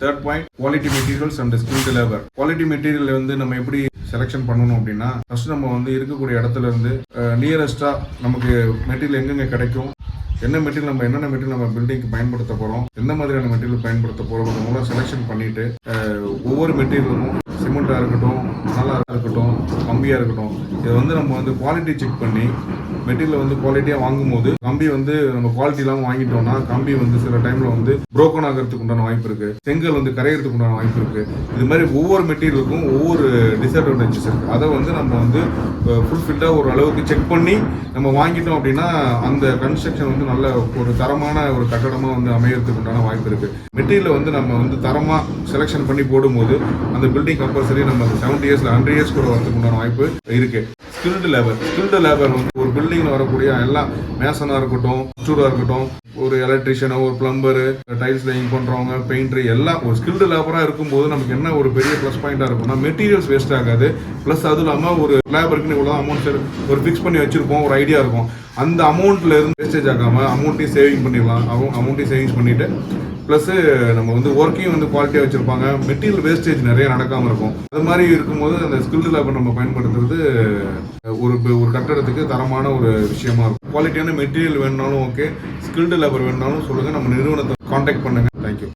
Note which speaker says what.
Speaker 1: Third point quality materials and skilled labour quality material வந்து நம்ம எப்படி செலெக்ஷன் பண்ணணும் அப்படின்னா ஃபர்ஸ்ட் நம்ம வந்து இருக்கக்கூடிய இடத்துல இருந்து நியரஸ்டா நமக்கு மெட்டீரியல் எங்கெங்க கிடைக்கும் என்ன மெட்டீரியல் நம்ம என்னென்ன மெட்டீரியல் நம்ம பில்டிங்க்கு பயன்படுத்த போகிறோம் எந்த மாதிரியான மெட்டீரியல் பயன்படுத்த போகிறோம் மூலம் செலெக்ஷன் பண்ணிட்டு ஒவ்வொரு மெட்டீரியலும் சிமெண்ட்டாக இருக்கட்டும் நல்லா இருக்கட்டும் கம்பியாக இருக்கட்டும் இதை வந்து நம்ம வந்து குவாலிட்டி செக் பண்ணி மெட்டீரியல் வந்து குவாலிட்டியா வாங்கும்போது கம்பி வந்து நம்ம குவாலிட்டி இல்லாம வாங்கிட்டோம்னா கம்பி வந்து சில டைம்ல வந்து புரோக்கன் ஆகிறதுக்கு உண்டான வாய்ப்பு இருக்கு. செங்கல் வந்து கரையிறதுக்கு உண்டான வாய்ப்பு இருக்கு. இது மாதிரி ஒவ்வொரு மெட்டீரியலுக்கும் ஒவ்வொரு டிஸ்அட்வான்டேஜஸ் இருக்கு. அதை வந்து நம்ம வந்து ஃபுல்ஃபில்டா ஒரு அளவுக்கு செக் பண்ணி நம்ம வாங்கிட்டோம் அப்படின்னா அந்த கன்ஸ்ட்ரக்ஷன் வந்து நல்ல ஒரு தரமான ஒரு கட்டடமா வந்து அமையறதுக்கு உண்டான வாய்ப்பு இருக்கு. மெட்டீரியல் வந்து நம்ம வந்து தரமா செலெக்ஷன் பண்ணி போடும்போது அந்த பில்டிங் கம்பல்சரி நம்ம செவன்டி இயர்ஸ்ல ஹண்ட்ரட் இயர்ஸ் கூட வரதுக்கு உண்டான வாய்ப்பு இருக்கு. ஸ்கில்டு லேபர் ஸ்கில்டு லேபர் வந்து ஒரு பில்டிங்கில் வரக்கூடிய எல்லாம் மேசனாக இருக்கட்டும் ஸ்டூடாக இருக்கட்டும் ஒரு எலக்ட்ரிஷியனோ ஒரு பிளம்பரு டைல்ஸ் லைங் பண்ணுறவங்க பெயிண்டர் எல்லாம் ஒரு ஸ்கில்டு லேபராக இருக்கும்போது நமக்கு என்ன ஒரு பெரிய ப்ளஸ் பாயிண்ட்டாக இருக்கும்னா மெட்டீரியல்ஸ் வேஸ்ட் ஆகாது. ப்ளஸ் அதுவும் இல்லாமல் ஒரு லேபருக்குன்னு இவ்வளோ அமௌண்ட் ஒரு ஃபிக்ஸ் பண்ணி வச்சுருப்போம் ஒரு ஐடியா இருக்கும். அந்த அமௌண்ட்டில் இருந்து வேஸ்டேஜ் ஆகாமல் அமௌண்ட்டையும் சேவிங் பண்ணிடலாம். அமௌண்ட்டையும் சேவிங்ஸ் பண்ணிட்டு ப்ளஸ் நம்ம வந்து ஒர்க்கையும் வந்து குவாலிட்டியாக வச்சுருப்பாங்க. மெட்டீரியல் வேஸ்டேஜ் நிறைய நடக்காமல் இருக்கும். அது மாதிரி இருக்கும்போது அந்த ஸ்கில்டு லேபர் நம்ம பயன்படுத்துறது ஒரு ஒரு கட்டடத்துக்கு தரமான ஒரு விஷயமா இருக்கும். குவாலிட்டியான மெட்டீரியல் வேணுனாலும் ஓகே ஸ்கில்டு லேபர் வேணுனாலும் சொல்லுங்க. நம்ம நிறுவனத்தை காண்டாக்ட் பண்ணுங்க. தேங்க்யூ